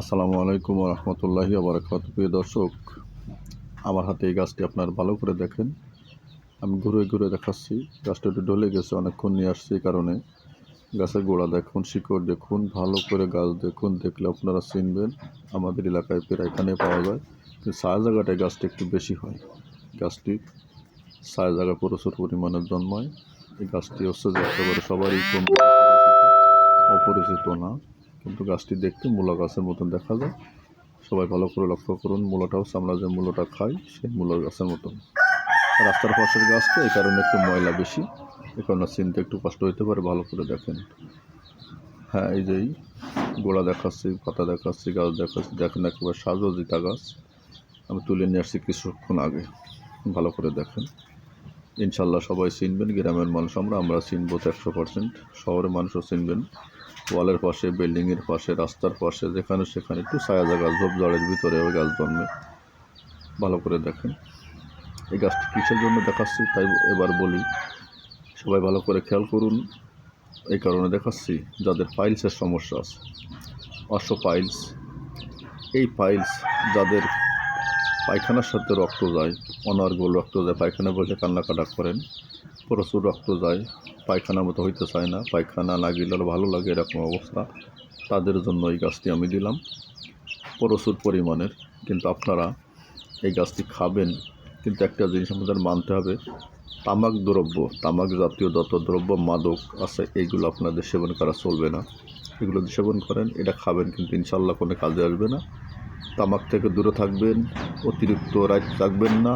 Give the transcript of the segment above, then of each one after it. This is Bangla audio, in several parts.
আসসালামু আলাইকুম রহমতুল্লাহি আবরাকাত প্রিয় দর্শক, আমার হাতে এই গাছটি আপনার ভালো করে দেখেন। আমি ঘুরে ঘুরে দেখাচ্ছি। গাছটা একটু ডলে গেছে, অনেকক্ষণ নিয়ে আসছি এই কারণে। গাছের গোড়া দেখুন, শিকড় দেখুন, ভালো করে গাছ দেখুন, দেখলে আপনারা চিনবেন আমাদের এলাকায় প্রায় এখানে পাওয়া যায়। কিন্তু ছায়া জায়গাটায় গাছটি একটু বেশি হয়। গাছটি ছায়া জায়গা প্রচুর পরিমাণে জন্মায়। এই গাছটি হচ্ছে যে একেবারে সবারই অপরিচিত না। কিন্তু গাছটি দেখতে মূলা গাছের মতন দেখা যায়। সবাই ভালো করে লক্ষ্য করুন মূলাটা হচ্ছে আমরা যে মূলাটা খাই সেই মূলা গাছের মতন। রাস্তার পাশের গাছ তো এই কারণে একটু ময়লা বেশি এই কারণে চিনতে একটু কষ্ট হতে পারে, ভালো করে দেখেন। হ্যাঁ এই যেই গোড়া দেখাচ্ছি, পাতা দেখাচ্ছি, গাছ দেখাচ্ছি, দেখেন একেবারে সাজো জিতা গাছ। আমি তুলে নিয়ে আসছি কিছুক্ষণ আগে, ভালো করে দেখেন। ইনশাল্লাহ সবাই চিনবেন, গ্রামের মানুষ আমরা আমরা চিনবো তো একশো পার্সেন্ট, শহরের মানুষও চিনবেন। ওয়ালের পাশে, বিল্ডিংয়ের পাশে, রাস্তার পাশে, যেখানে সেখানে একটু ছায়া জায়গা ঝোপঝাড়ের ভিতরে ওই গাছ জন্মে। ভালো করে দেখেন। এই গাছটি কিসের জন্য দেখাচ্ছি তাই এবার বলি। সবাই ভালো করে খেয়াল করুন। এই কারণে দেখাচ্ছি যাদের পাইলসের সমস্যা আছে। অশ্ব পাইলস। এই পাইলস যাদের পায়খানার সাথে রক্ত যায়, অনর্গল রক্ত যায়, পায়খানা বসে কান্নাকাটা করেন প্রচুর রক্ত যায় পায়খানা মতো হইতে চায় না। পায়খানা না গেলে ভালো লাগে এরকম অবস্থা। তাদের জন্য এই গাছটি আমি দিলাম প্রচুর পরিমাণের। কিন্তু আপনারা এই গাছটি খাবেন। কিন্তু একটা জিনিস আমাদের মানতে হবে, তামাক দ্রব্য, তামাক জাতীয় যত দ্রব্য, মাদক আছে, এইগুলো আপনাদের সেবন করা চলবে না। এগুলো সেবন করেন, এটা খাবেন, কিন্তু ইনশাল্লাহ কোনো কাজে আসবে না। তামাক থেকে দূরে থাকবেন, অতিরিক্ত রাত থাকবেন না।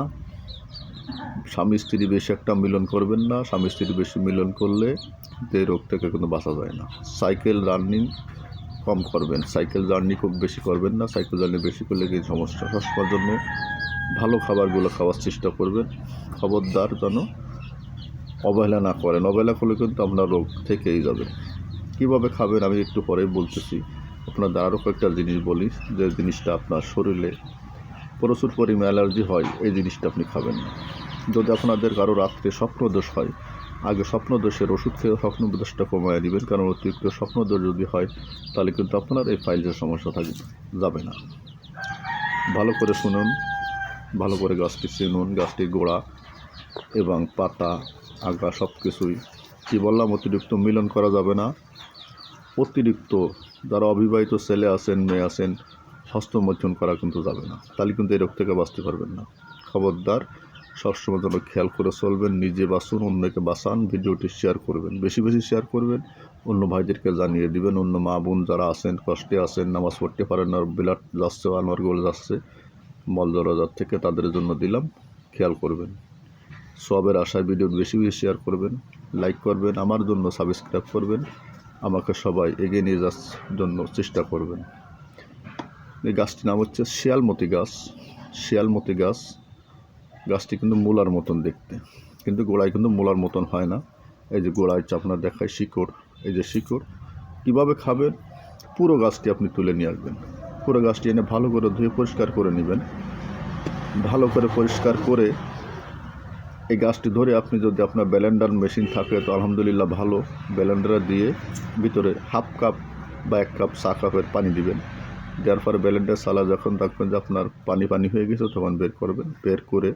স্বামী স্ত্রী বেশি একটা মিলন করবেন না, স্বামী স্ত্রী বেশি মিলন করলে এই রোগ থেকে কিন্তু বাঁচা যায় না। সাইকেল রানিং কম করবেন, সাইকেল জার্নি খুব বেশি করবেন না, সাইকেল জার্নি বেশি করলে কি সমস্যা? সবসময়ের জন্য ভালো খাবারগুলো খাওয়ার চেষ্টা করবেন, খবরদার যেন অবহেলা না করেন। অবহেলা করলে কিন্তু আপনার রোগ থেকেই যাবে। কীভাবে খাবেন আমি একটু পরেই বলতেছি। আপনাদের আরও কয়েকটা জিনিস বলি, যে জিনিসটা আপনার শরীরে প্রচুর পরিমাণে অ্যালার্জি হয়, এই জিনিসটা আপনি খাবেন না। যদি আপনাদের কারও রাত্রে স্বপ্নদোষ হয়, আগে স্বপ্নদোষের ওষুধ খেয়ে স্বপ্নদোষটা কমায় দিবেন। কারণ অতিরিক্ত স্বপ্নদোষ যদি হয়, তাহলে কিন্তু আপনার এই ফাইলসের সমস্যা থাকবে যাবে না। ভালো করে শুনুন, ভালো করে গাছটি চিনুন গাছটির গোড়া এবং পাতা আগা সব কিছুই। কী বললাম, অতিরিক্ত মিলন করা যাবে না। অতিরিক্ত যারা অবিবাহিত ছেলে আছেন, মেয়ে আছেন, হস্তমৈথুন করা কিন্তু যাবে না। তাহলে কিন্তু এই রোগ থেকে বাঁচতে পারবেন না। খবরদার সবসময় যেন খেয়াল করে চলবেন, নিজে বাঁচুন, অন্যকে বাঁচান, ভিডিওটি শেয়ার করবেন। বেশি বেশি শেয়ার করবেন, অন্য ভাইদেরকে জানিয়ে দিবেন, অন্য মা বোন যারা আছেন, কষ্টে আছেন, নামাজ পড়তে পারেন আর বিলাট যাচ্ছে আনোয়ারগোল যাচ্ছে মলদরাজার থেকে তাদের জন্য দিলাম, খেয়াল করবেন। সবের আশায় ভিডিও বেশি বেশি শেয়ার করবেন লাইক করবেন, আমার জন্য সাবস্ক্রাইব করবেন, আমাকে সবাই এগিয়ে নিয়ে যাওয়ার জন্য চেষ্টা করবেন। এই গাছটির নাম হচ্ছে শিয়ালমতি গাছ শিয়ালমতি গাছ। গাছটি কিন্তু মূলার মতন দেখতে। কিন্তু গোড়ায় কিন্তু মূলার মতন হয় না। এই যে গোড়ায় আপনার দেখায় শিকড়, এই যে শিকড়, কীভাবে খাবেন? পুরো গাছটি আপনি তুলে নিয়ে আসবেন। পুরো গাছটি এনে ভালো করে ধুয়ে পরিষ্কার করে নেবেন। ভালো করে পরিষ্কার করে এই গাছটি ধরে আপনি যদি আপনার ব্যালেন্ডার মেশিন থাকে, তো আলহামদুলিল্লাহ ভালো ব্যালেন্ডার দিয়ে ভিতরে হাফ কাপ বা এক কাপ চা কাপের পানি দিবেন। দেওয়ার পরে ব্যালেন্ডার সালা যখন দেখবেন যে আপনার পানি পানি হয়ে গেছে, তখন বের করবেন। বের করে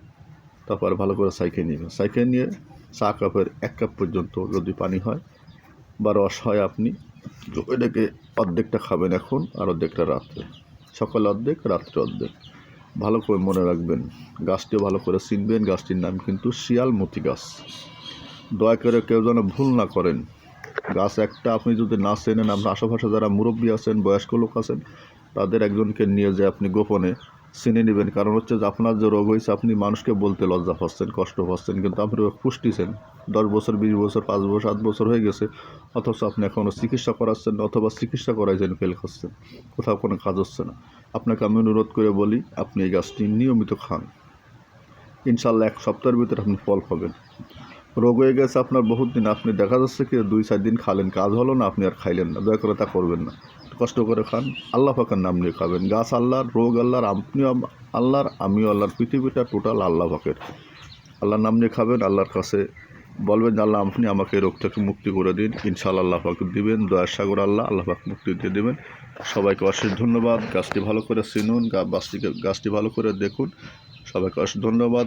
তারপর ভালো করে সাইকেল নেবেন। সাইকেল নিয়ে চা কাপের এক কাপ পর্যন্ত যদি পানি হয়, বা রস হয় আপনি, ওইটাকে অর্ধেকটা খাবেন এখন আর অর্ধেকটা রাত্রে। সকাল অর্ধেক, রাত্রে অর্ধেক। ভালো করে মনে রাখবেন গাছটিও ভালো করে চিনবেন। গাছটির নাম কিন্তু শিয়ালমতি গাছ। দয়া করে কেউ যেন ভুল না করেন। গাছ একটা আপনি যদি না চেনেন আপনার আশেপাশে যারা মুরব্বী আছেন, বয়স্ক লোক আছেন, তাদের একজনকে নিয়ে যে আপনি গোপনে চিনে নেবেন। কারণ হচ্ছে যে আপনার যে রোগ হয়েছে, আপনি মানুষকে বলতে লজ্জা পাচ্ছেন, কষ্ট পাচ্ছেন, কিন্তু আপনি রোগ পুষ্টিছেন। দশ বছর, বিশ বছর, পাঁচ বছর, সাত বছর হয়ে গেছে, অথচ আপনি এখনও চিকিৎসা করাচ্ছেন অথবা চিকিৎসা করাইছেন, ফেল খাচ্ছেন, কোথাও কোনো কাজ হচ্ছে না। আপনাকে আমি অনুরোধ করে বলি, আপনি এই গাছটি নিয়মিত খান। ইনশাল্লাহ এক সপ্তাহের ভিতরে আপনি ফল পাবেন। রোগ হয়ে গেছে আপনার বহুত দিন। আপনি দেখা যাচ্ছে কি দুই, চার দিন খালেন, কাজ হলো না, আপনি আর খাইলেন না। দয়া করে তা করবেন না। কষ্ট করে খান। আল্লাহ পাকের নাম নিয়ে খাবেন। গাছ আল্লাহর, রোগ আল্লাহর, আপনিও আল্লাহর, আমিও আল্লাহর। পৃথিবীটা টোটাল আল্লাহ পাকের। আল্লাহর নাম নিয়ে খাবেন, আল্লাহর কাছে বলবেন আল্লাহ, আপনি আমাকে রোগ থেকে মুক্তি করে দিন। ইনশাআল্লাহ আল্লাহ পাক দিবেন। দয়ার সাগর আল্লাহ আল্লাহ পাক মুক্তি দিয়ে দেবেন। সবাইকে অশেষ ধন্যবাদ। গাছটি ভালো করে চিনুন গাছটিকে গাছটি ভালো করে দেখুন। সবাইকে অশেষ ধন্যবাদ।